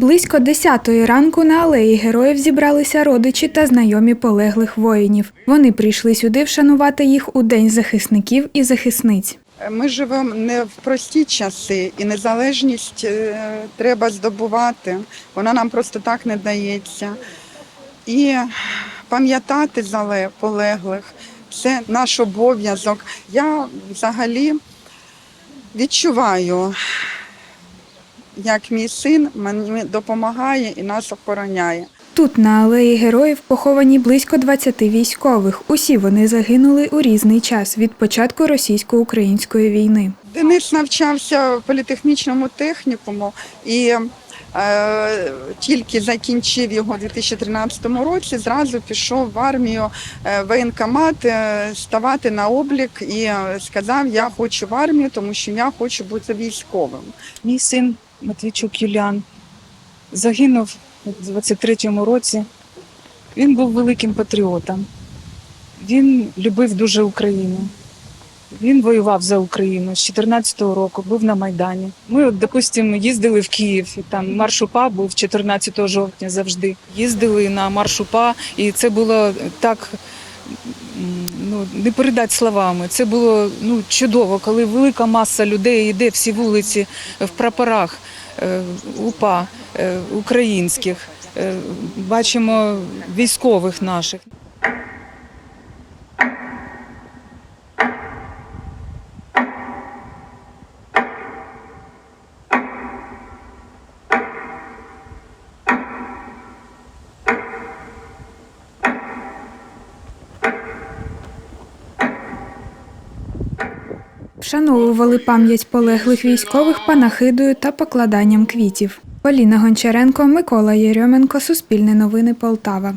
Близько 10-ї ранку на алеї героїв зібралися родичі та знайомі полеглих воїнів. Вони прийшли сюди вшанувати їх у День захисників і захисниць. Ми живемо не в прості часи, і незалежність е, треба здобувати. Вона нам просто так не дається. І пам'ятати зале- полеглих це наш обов'язок. Я взагалі відчуваю, як мій син мені допомагає і нас охороняє. Тут на алеї героїв поховані близько 20 військових. Усі вони загинули у різний час від початку російсько-української війни. Денис навчався в політехнічному технікуму і е, тільки закінчив його у 2013 році. Зразу пішов в армію е, в воєнкомат е, ставати на облік і е, сказав: Я хочу в армію, тому що я хочу бути військовим. Мій син Матвійчук Юліан загинув у 23-му році. Він був великим патріотом. Він любив дуже Україну. Він воював за Україну з 14-го року, був на Майдані. Ми, от, допустимо, їздили в Київ, і там марш УПА був 14 жовтня завжди. Їздили на марш УПА, і це було так ну, не передати словами. Це було ну, чудово, коли велика маса людей йде всі вулиці в прапорах е, УПА е, українських. Е, Бачимо військових наших. Вшановували пам'ять полеглих військових панахидою та покладанням квітів. Поліна Гончаренко, Микола Єрьоменко, Суспільне новини Полтава.